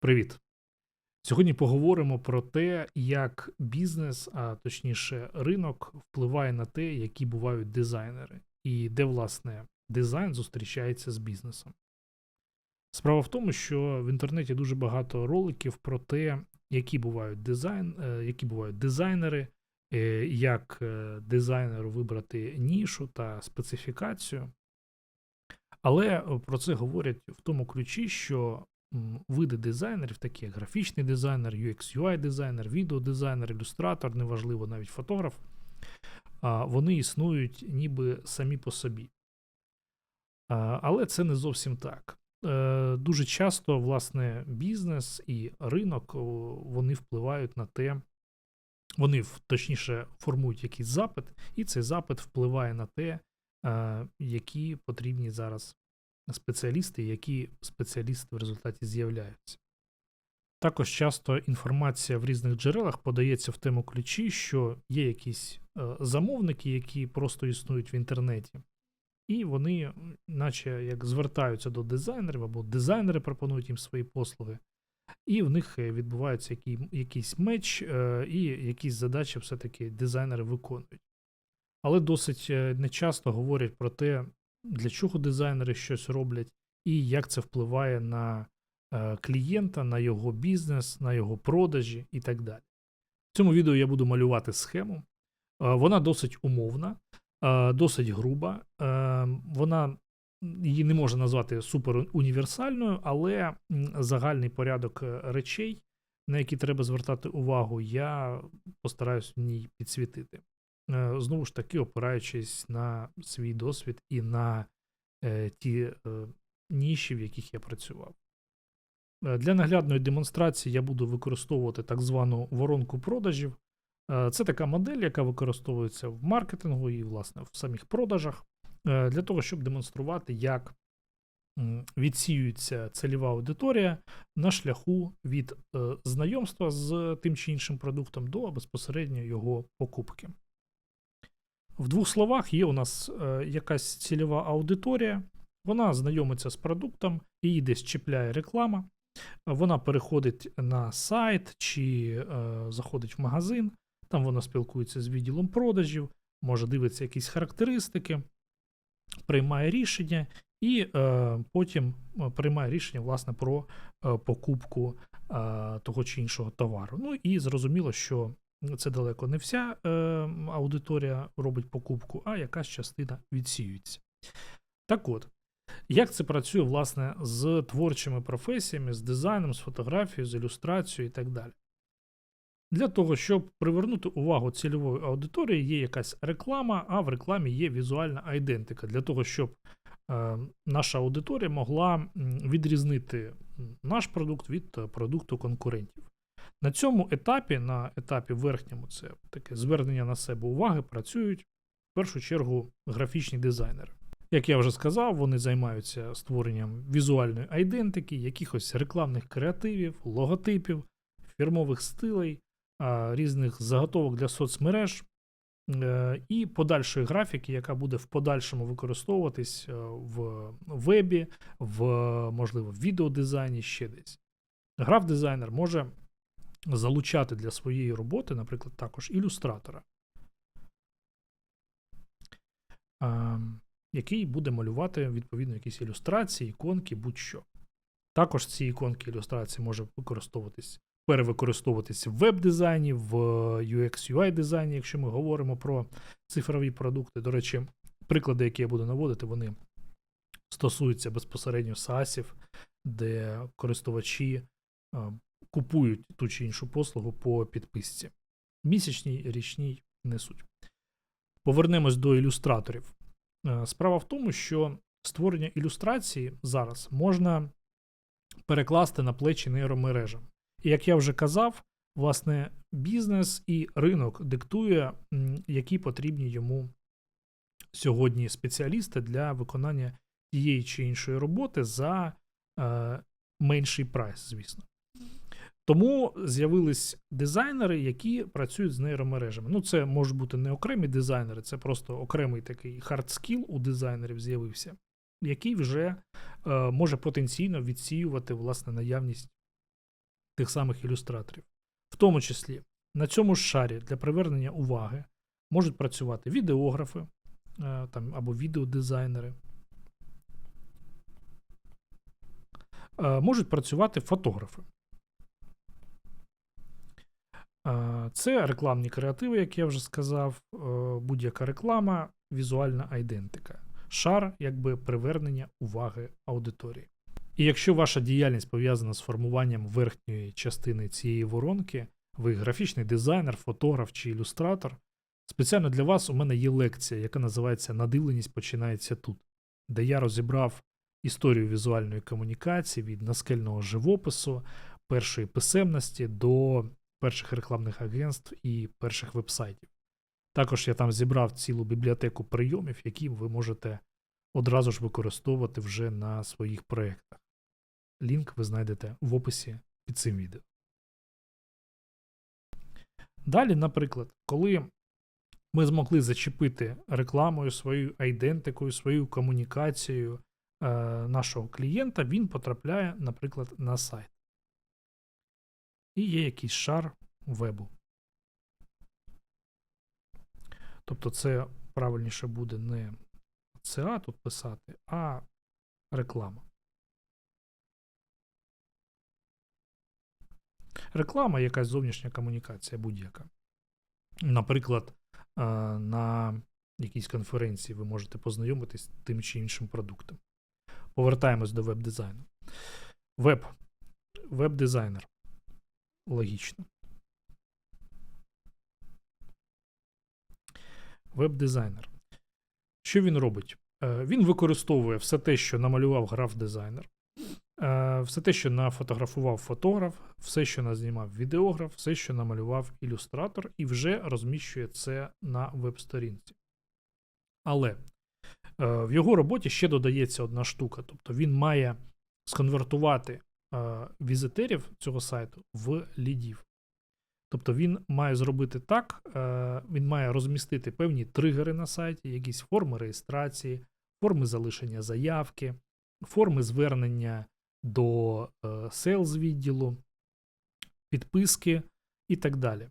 Привіт! Сьогодні поговоримо про те, як бізнес, а точніше ринок, впливає на те, які бувають дизайнери, і де, власне, дизайн зустрічається з бізнесом. Справа в тому, що в інтернеті дуже багато роликів про те, які бувають дизайн, е, які бувають дизайнери, е, як е, дизайнеру вибрати нішу та специфікацію. Але про це говорять в тому ключі, що види дизайнерів, такі як графічний дизайнер, UX, UI дизайнер, відеодизайнер, ілюстратор, неважливо, навіть фотограф, вони існують ніби самі по собі. Але це не зовсім так. Е, Дуже часто, власне, бізнес і ринок вони впливають на те, вони точніше формують якийсь запит, і цей запит впливає на те, е, які потрібні зараз спеціалісти, які спеціалісти в результаті з'являються. Також часто інформація в різних джерелах подається в тему ключі, що є якісь е, замовники, які просто існують в інтернеті, і вони, наче як звертаються до дизайнерів, або дизайнери пропонують їм свої послуги, і в них е, відбувається який, якийсь меч, е, і якісь задачі все-таки дизайнери виконують. Але досить нечасто говорять про те, для чого дизайнери щось роблять, і як це впливає на е, клієнта, на його бізнес, на його продажі і так далі. В цьому відео я буду малювати схему. Е, Вона досить умовна, е, досить груба. Вона її не можна назвати супер універсальною, але загальний порядок речей, на які треба звертати увагу, я постараюсь в ній підсвітити. Е, Знову ж таки, опираючись на свій досвід і на е, ті е, ніші, в яких я працював. Для наглядної демонстрації я буду використовувати так звану воронку продажів. Це така модель, яка використовується в маркетингу і, власне, в самих продажах, для того, щоб демонструвати, як відсіюється цільова аудиторія на шляху від знайомства з тим чи іншим продуктом до безпосередньо його покупки. В двох словах є у нас е, якась цільова аудиторія, вона знайомиться з продуктом, її десь чіпляє реклама, вона переходить на сайт чи е, заходить в магазин, там вона спілкується з відділом продажів, може дивитися якісь характеристики, приймає рішення і е, потім е, приймає рішення власне про е, покупку е, того чи іншого товару. Ну і зрозуміло, що це далеко не вся е, аудиторія робить покупку, а якась частина відсіюється. Так от, як це працює власне з творчими професіями, з дизайном, з фотографією, з ілюстрацією і так далі. Для того, щоб привернути увагу цільової аудиторії, є якась реклама, а в рекламі є візуальна айдентика для того, щоб е, наша аудиторія могла відрізнити наш продукт від е, продукту конкурентів. На цьому етапі, на етапі верхньому, це таке звернення на себе уваги, працюють в першу чергу графічні дизайнери. Як я вже сказав, вони займаються створенням візуальної айдентики, якихось рекламних креативів, логотипів, фірмових стилей, різних заготовок для соцмереж е, і подальшої графіки, яка буде в подальшому використовуватись е, в вебі, в можливо відеодизайні ще десь. Граф-дизайнер може залучати для своєї роботи, наприклад, також ілюстратора, який буде малювати відповідно якісь ілюстрації, іконки, будь-що. Також ці іконки ілюстрації може використовуватись, перевикористовуватись в веб-дизайні, в UX UI дизайні, якщо ми говоримо про цифрові продукти. До речі, приклади, які я буду наводити, вони стосуються безпосередньо SaaS, де користувачі а, купують ту чи іншу послугу по підписці. Місячній, річній не суть. Повернемось до ілюстраторів. Е, Справа в тому, що створення ілюстрації зараз можна перекласти на плечі нейромережам. І як я вже казав, власне, бізнес і ринок диктує, які потрібні йому сьогодні спеціалісти для виконання тієї чи іншої роботи за е, менший прайс, звісно. Тому з'явились дизайнери, які працюють з нейромережами. Ну, це можуть бути не окремі дизайнери, це просто окремий такий хардскіл у дизайнерів з'явився, який вже е, може потенційно відсіювати власне наявність тих самих ілюстраторів. В тому числі на цьому ж шарі для привернення уваги можуть працювати відеографи е, там, або відеодизайнери. Е, Можуть працювати фотографи. Це рекламні креативи, як я вже сказав, е, будь-яка реклама, візуальна айдентика. Шар якби привернення уваги аудиторії. І якщо ваша діяльність пов'язана з формуванням верхньої частини цієї воронки, ви графічний дизайнер, фотограф чи ілюстратор, спеціально для вас у мене є лекція, яка називається Надивленість починається тут, де я розібрав історію візуальної комунікації від наскельного живопису, першої писемності до перших рекламних агентств і перших вебсайтів. Також я там зібрав цілу бібліотеку прийомів, які ви можете одразу ж використовувати вже на своїх проєктах. Лінк ви знайдете в описі під цим відео. Далі, наприклад, коли ми змогли зачепити рекламою, своєю айдентикою, своєю комунікацією е, нашого клієнта, він потрапляє, наприклад, на сайт. І є якийсь шар вебу. Тобто, це правильніше буде не CA тут писати, а реклама. Реклама якась зовнішня комунікація будь-яка. Наприклад, е, на якійсь конференції ви можете познайомитись з тим чи іншим продуктом. Повертаємось до веб-дизайну. Веб. Веб-дизайнер. Логічно. Веб-дизайнер. Що він робить? Е, Він використовує все те, що намалював граф-дизайнер, е, все те, що нафотографував фотограф, все, що назнімав відеограф, все, що намалював ілюстратор, і вже розміщує це на веб-сторінці. Але е, в його роботі ще додається одна штука. Тобто він має сконвертувати візитерів цього сайту в лідів. Тобто він має зробити так, е, він має розмістити певні тригери на сайті, якісь форми реєстрації, форми залишення заявки, форми звернення до е, sales відділу, підписки і так далі.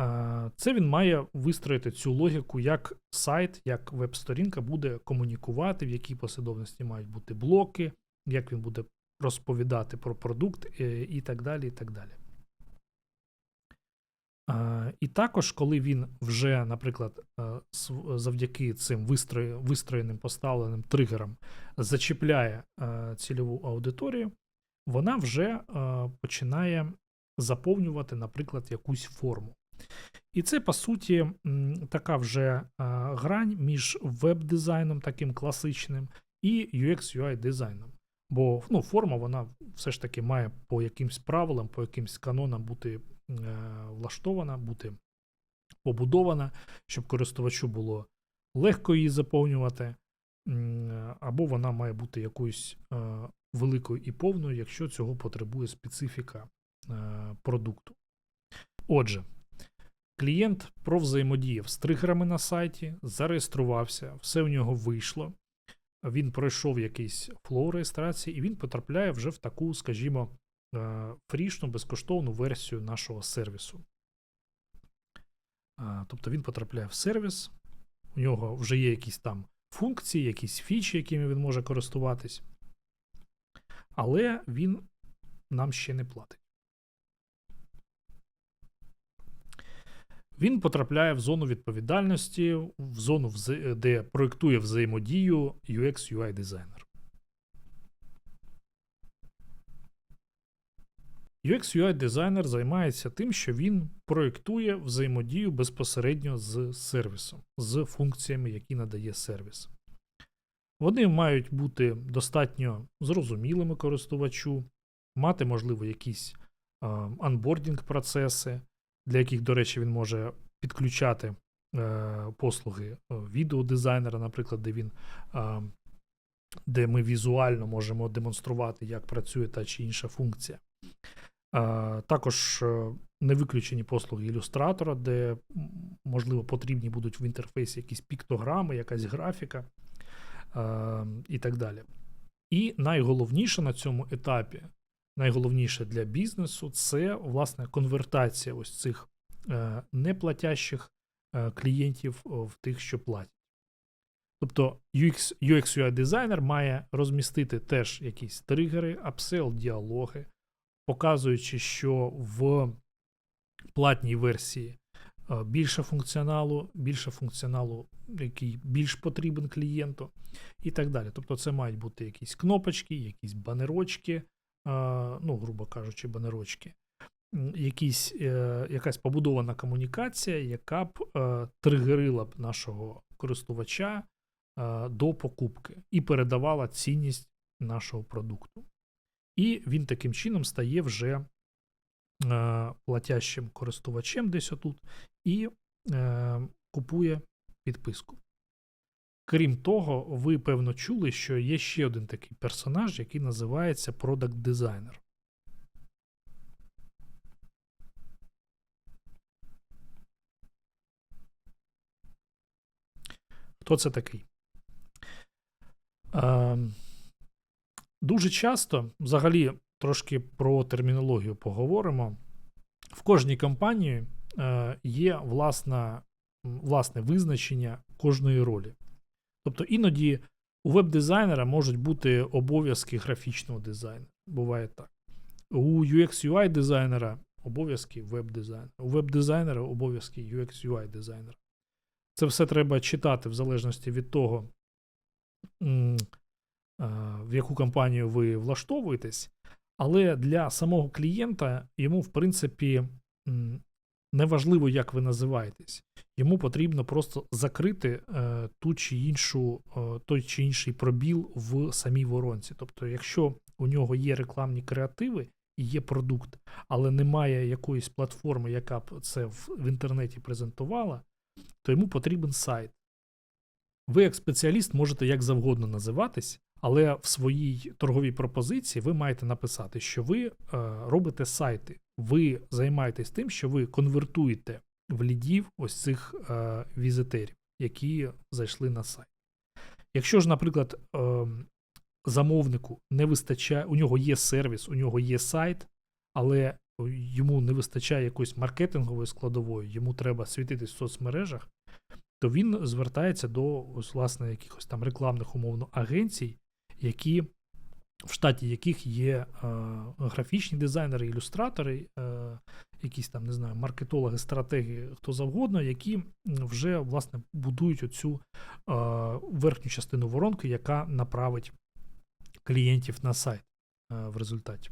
Е, Це він має вистроїти цю логіку, як сайт, як веб-сторінка буде комунікувати, в якій послідовності мають бути блоки, як він буде розповідати про продукт і так далі. і так далі. І також, коли він вже, наприклад, завдяки цим вистроєним поставленим тригерам зачіпляє цільову аудиторію, вона вже починає заповнювати, наприклад, якусь форму. І це, по суті, така вже грань між веб-дизайном, таким класичним, і UX-UI дизайном. Бо ну, форма вона все ж таки має по якимсь правилам, по якимсь канонам бути Е, влаштована, бути побудована, щоб користувачу було легко її заповнювати, або вона має бути якоюсь е, великою і повною, якщо цього потребує специфіка е, продукту. Отже, клієнт провзаємодіяв з тригерами на сайті, зареєструвався, все в нього вийшло. Він пройшов якийсь флоу реєстрації, і він потрапляє вже в таку, скажімо, Е, фрішну безкоштовну версію нашого сервісу. Тобто він потрапляє в сервіс, у нього вже є якісь там функції, якісь фічі, якими він може користуватись, але він нам ще не платить. Він потрапляє в зону відповідальності, в зону, де проєктує взаємодію UX UI дизайнер. UX-UI дизайнер займається тим, що він проєктує взаємодію безпосередньо з сервісом, з функціями, які надає сервіс. Вони мають бути достатньо зрозумілими користувачу, мати, можливо, якісь анбордінг процеси, для яких, до речі, він може підключати е, послуги е, відеодизайнера, наприклад, де він. Е, де ми візуально можемо демонструвати, як працює та чи інша функція. Також не виключені послуги ілюстратора, де, можливо, потрібні будуть в інтерфейсі якісь піктограми, якась графіка і так далі. І найголовніше на цьому етапі найголовніше для бізнесу це власне конвертація ось цих е, неплатящих е, клієнтів в тих, що платять. Тобто UX, UX UI дизайнер має розмістити теж якісь тригери, апсел, діалоги, показуючи, що в платній версії е, більше функціоналу, більше функціоналу, який більш потрібен клієнту, і так далі. Тобто, це мають бути якісь кнопочки, якісь банерочки, ну, грубо кажучи, банерочки, якісь, е, якась побудована комунікація, яка б е, тригерила б нашого користувача е, до покупки і передавала цінність нашого продукту. І він таким чином стає вже платящим користувачем десь отут і купує підписку. Крім того, ви певно чули, що є ще один такий персонаж, який називається Product Designer. Хто це такий? Е, дуже часто, взагалі, трошки про термінологію поговоримо. В кожній компанії е, є власна, власне визначення кожної ролі. Тобто іноді у веб-дизайнера можуть бути обов'язки графічного дизайнера. Буває так. У UX-UI дизайнера обов'язки веб-дизайнера, у веб-дизайнера обов'язки UX-UI дизайнера. Це все треба читати в залежності від того, в яку компанію ви влаштовуєтесь. Але для самого клієнта йому, в принципі, неважливо, як ви називаєтесь. Йому потрібно просто закрити е, ту чи іншу, е, той чи інший пробіл в самій воронці. Тобто, якщо у нього є рекламні креативи і є продукт, але немає якоїсь платформи, яка б це в, в інтернеті презентувала, то йому потрібен сайт. Ви, як спеціаліст, можете як завгодно називатись, але в своїй торговій пропозиції ви маєте написати, що ви е, робите сайти, ви займаєтесь тим, що ви конвертуєте в лідів ось цих е, візитерів, які зайшли на сайт. Якщо ж, наприклад, е, замовнику не вистачає, у нього є сервіс, у нього є сайт, але йому не вистачає якоїсь маркетингової складової, йому треба світитись в соцмережах, то він звертається до ось, власне якихось там рекламних умовно агенцій, які в штаті яких є е, графічні дизайнери, ілюстратори, е, якісь там, не знаю, маркетологи, стратеги, хто завгодно, які вже власне будують оцю е, верхню частину воронки, яка направить клієнтів на сайт е, в результаті.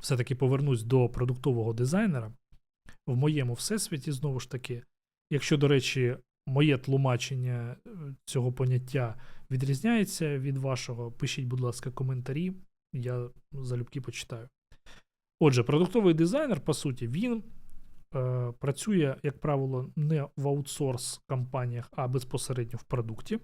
Все-таки повернусь до продуктового дизайнера. В моєму всесвіті, знову ж таки, якщо, до речі, моє тлумачення е, цього поняття відрізняється від вашого, пишіть, будь ласка, коментарі, я залюбки почитаю. Отже, продуктовий дизайнер, по суті, він е, працює, як правило, не в аутсорс компаніях, а безпосередньо в продукті.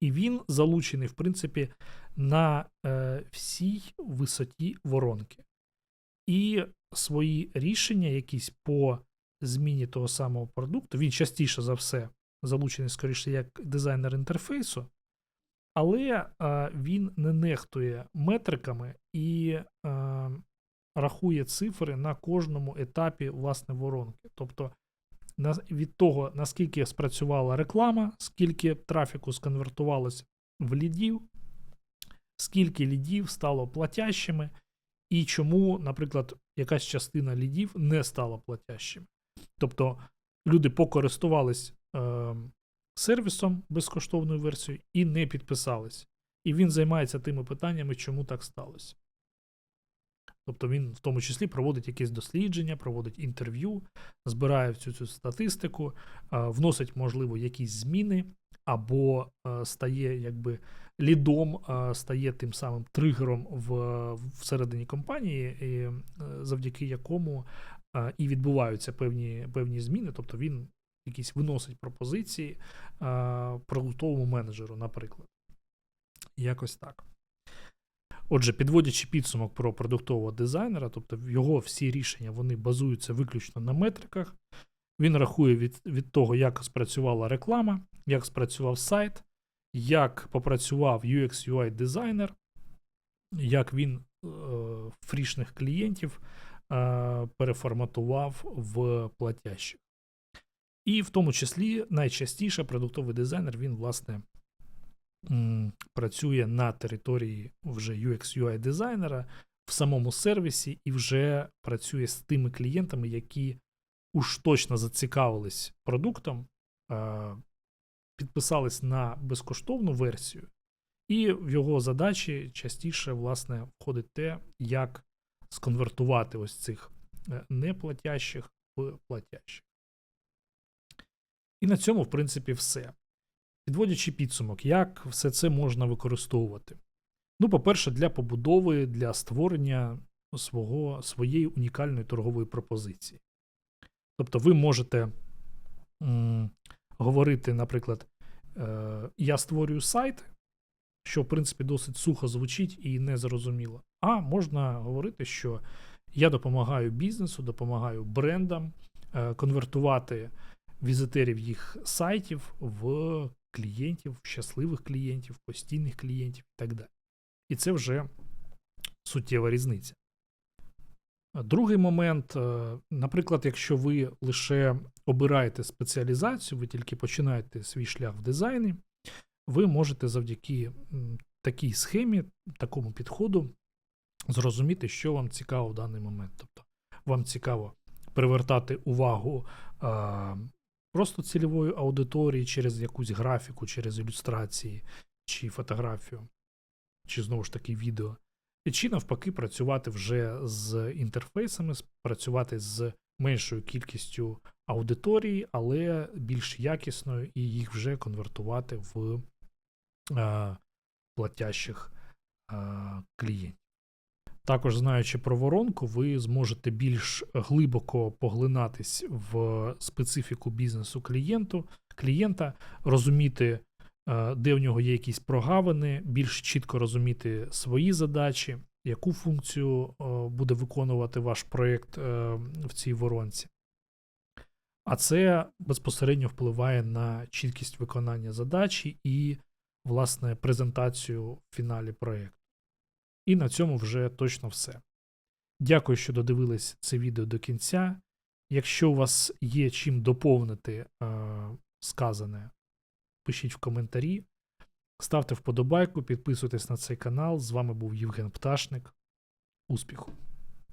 І він залучений, в принципі, на е, всій висоті воронки. І свої рішення, якісь по зміні того самого продукту, він частіше за все залучений, скоріше, як дизайнер інтерфейсу, але він не нехтує метриками і рахує цифри на кожному етапі власне воронки. Тобто від того, наскільки спрацювала реклама, скільки трафіку сконвертувалося в лідів, скільки лідів стало платящими, і чому, наприклад, якась частина лідів не стала платящими. Тобто люди покористувались е, сервісом безкоштовною версією і не підписались. І він займається тими питаннями, чому так сталося. Тобто він в тому числі проводить якісь дослідження, проводить інтерв'ю, збирає всю цю статистику, е, вносить, можливо, якісь зміни, або е, стає якби лідом, е, стає тим самим тригером в, всередині компанії, і, завдяки якому і відбуваються певні, певні зміни. Тобто він якісь виносить пропозиції е, продуктовому менеджеру, наприклад. Якось так. Отже, підводячи підсумок про продуктового дизайнера, тобто його всі рішення вони базуються виключно на метриках. Він рахує від, від того, як спрацювала реклама, як спрацював сайт, як попрацював UX UI дизайнер, як він фрішних клієнтів е, переформатував в платящих. І в тому числі найчастіше продуктовий дизайнер він, власне, працює на території вже UX-UI дизайнера в самому сервісі і вже працює з тими клієнтами, які уж точно зацікавились продуктом, підписались на безкоштовну версію, і в його задачі частіше, власне, входить те, як сконвертувати ось цих е, неплатящих в платящих. І на цьому, в принципі, все. Підводячи підсумок, як все це можна використовувати? Ну, по-перше, для побудови, для створення свого, своєї унікальної торгової пропозиції. Тобто, ви можете м, говорити, наприклад, е, я створюю сайт, що, в принципі, досить сухо звучить і незрозуміло. А можна говорити, що я допомагаю бізнесу, допомагаю брендам е, конвертувати візитерів їх сайтів в клієнтів, щасливих клієнтів, постійних клієнтів і так далі. І це вже суттєва різниця. Другий момент, е, наприклад, якщо ви лише обираєте спеціалізацію, ви тільки починаєте свій шлях в дизайні, ви можете завдяки такій схемі, такому підходу зрозуміти, що вам цікаво в даний момент. Тобто вам цікаво привертати увагу а, просто цільової аудиторії через якусь графіку, через ілюстрації, чи фотографію, чи знову ж таки відео. Чи навпаки працювати вже з інтерфейсами, працювати з меншою кількістю аудиторії, але більш якісною, і їх вже конвертувати в е, платящих е, клієнтів. Також, знаючи про воронку, ви зможете більш глибоко поглинатись в специфіку бізнесу клієнту, клієнта, розуміти, е, де в нього є якісь прогавини, більш чітко розуміти свої задачі, яку функцію е, буде виконувати ваш проєкт е, в цій воронці. А це безпосередньо впливає на чіткість виконання задачі і, власне, презентацію в фіналі проєкту. І на цьому вже точно все. Дякую, що додивились це відео до кінця. Якщо у вас є чим доповнити е, сказане, пишіть в коментарі, ставте вподобайку, підписуйтесь на цей канал. З вами був Євген Пташник. Успіху!